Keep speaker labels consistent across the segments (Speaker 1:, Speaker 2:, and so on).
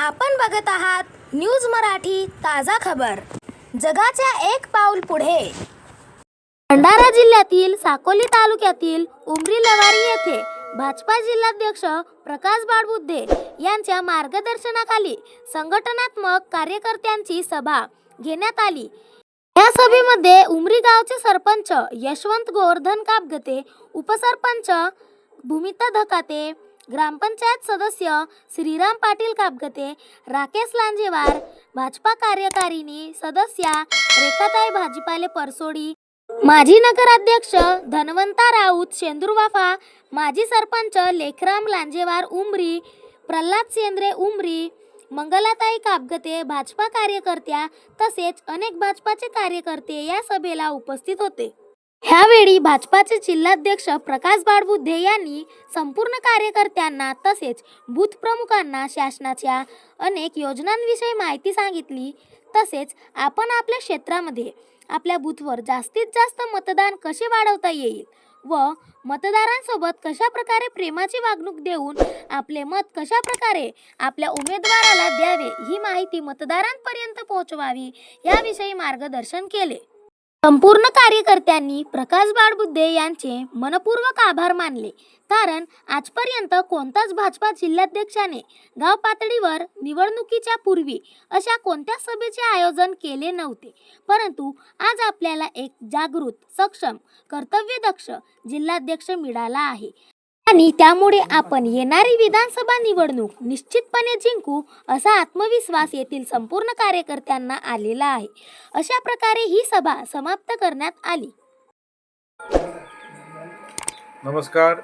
Speaker 1: आपण बघत आहात न्यूज मराठी ताजा खबर. जगाच्या एक पाऊल पुढे. भंडारा जिल्ह्यातील साकोली तालुक्यातील उमरी लवारी येथे भाजपा जिल्हाध्यक्ष प्रकाश बाळबुद्धे यांच्या मार्गदर्शनाखाली संघटनात्मक कार्यकर्त्यांची सभा घेण्यात आली. या सभेमध्ये उमरी गावचे सरपंच यशवंत गोवर्धन कापगते उपसरपंच भूमिता धकाते ग्रामपंचायत सदस्य श्रीराम पाटील कापगते राकेश लांजेवार भाजपा कार्यकारिणी सदस्या रेखाताई भाजीपाले परसोडी माजी नगराध्यक्ष धनवंता राऊत शेंदुरवाफा माजी सरपंच लेखराम लांजेवार उमरी प्रल्हाद सेंद्रे उमरी मंगलाताई कापगते भाजपा कार्यकर्त्या तसेच अनेक भाजपाचे कार्यकर्ते या सभेला उपस्थित होते. ह्यावेळी भाजपाचे जिल्हाध्यक्ष प्रकाश बाळबुद्धे यांनी संपूर्ण कार्यकर्त्यांना तसेच बूथ प्रमुखांना शासनाच्या अनेक योजनांविषयी माहिती सांगितली. तसेच आपण आपल्या क्षेत्रामध्ये आपल्या बूथवर जास्तीत जास्त मतदान कसे वाढवता येईल व मतदारांसोबत कशा प्रकारे प्रेमाची वागणूक देऊन आपले मत कशा प्रकारे आपल्या उमेदवाराला द्यावे ही माहिती मतदारांपर्यंत पोहोचवावी याविषयी मार्गदर्शन केले. संपूर्ण कार्यकर्त्यांनी प्रकाश बाळबुद्धे यांचे मनपूर्वक आभार मानले. कारण आजपर्यंत कोणताच भाजपा जिल्हाध्यक्षाने गाव पातळीवर निवडणुकीच्या पूर्वी अशा कोणत्या सभेचे आयोजन केले नव्हते. परंतु आज आपल्याला एक जागृत सक्षम कर्तव्यदक्ष जिल्हाध्यक्ष मिळाला आहे. आणि त्यामुळे आपण येणारी विधानसभा निवडणूक निश्चितपणे जिंकू असा आत्मविश्वास येथील संपूर्ण कार्यकर्त्यांना आलेला आहे. अशा प्रकारे ही सभा समाप्त करण्यात आली.
Speaker 2: नमस्कार.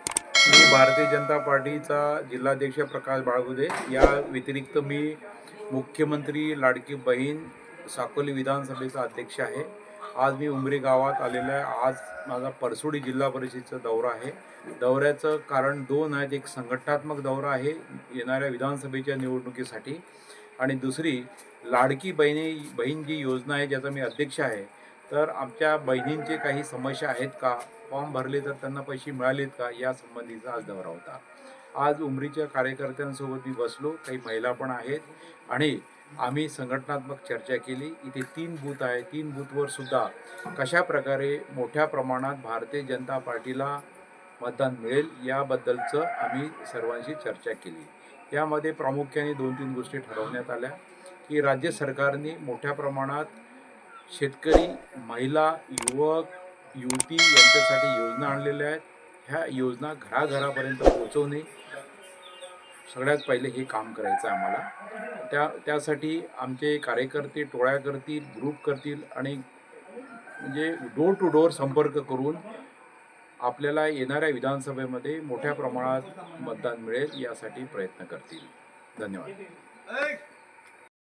Speaker 2: मी भारतीय जनता पार्टीचा जिल्हाध्यक्ष प्रकाश बाळगुदे. या व्यतिरिक्त मी मुख्यमंत्री लाडकी बहीण साकोली विधानसभेचा अध्यक्ष आहे. आज मी उमरी गावात आलेलो आहे. आज माझा परसोडी जिल्हा परिषदेचा दौरा आहे. दौऱ्याचं कारण दोन आहेत. एक संघटनात्मक दौरा आहे येणाऱ्या विधानसभेच्या निवडणुकीसाठी. आणि दुसरी लाडकी बहिणी बहीण जी योजना आहे ज्याचा मी अध्यक्ष आहे. तर आमच्या बहिणींचे काही समस्या आहेत का? फॉर्म भरले तर त्यांना पैसे मिळालेत का? या संबंधीचा आज दौरा होता. आज उमरीच्या कार्यकर्त्यांसोबत मी बसलो. काही महिला पण आहेत. आणि आम्ही संघटनात्मक चर्चा केली. इथे तीन बूथ आहे. तीन बूथवर सुद्धा कशा प्रकारे मोठ्या प्रमाणात भारतीय जनता पार्टीला मतदान मिळेल याबद्दलचं आम्ही सर्वांशी चर्चा केली. यामध्ये प्रामुख्याने दोन तीन गोष्टी ठरवण्यात आल्या की राज्य सरकारने मोठ्या प्रमाणात शेतकरी महिला युवक युवती यांच्यासाठी योजना आणलेल्या आहेत. ह्या योजना घराघरापर्यंत पोहोचवणे सगळ्यात पहिले हे काम करायचं आहे आम्हाला. त्या त्यासाठी आमचे कार्यकर्ते टोळ्या करतील ग्रुप करतील आणि म्हणजे डोर टू डोर संपर्क करून आपल्याला येणाऱ्या विधानसभेमध्ये मोठ्या प्रमाणात मतदान मिळेल यासाठी प्रयत्न करतील. धन्यवाद.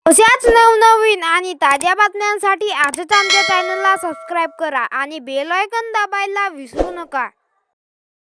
Speaker 3: अशाच नवनवीन आणि ताज्या बातम्यांसाठी आजच आमच्या चॅनलला सबस्क्राईब करा आणि बेल आयकन दाबायला विसरू नका.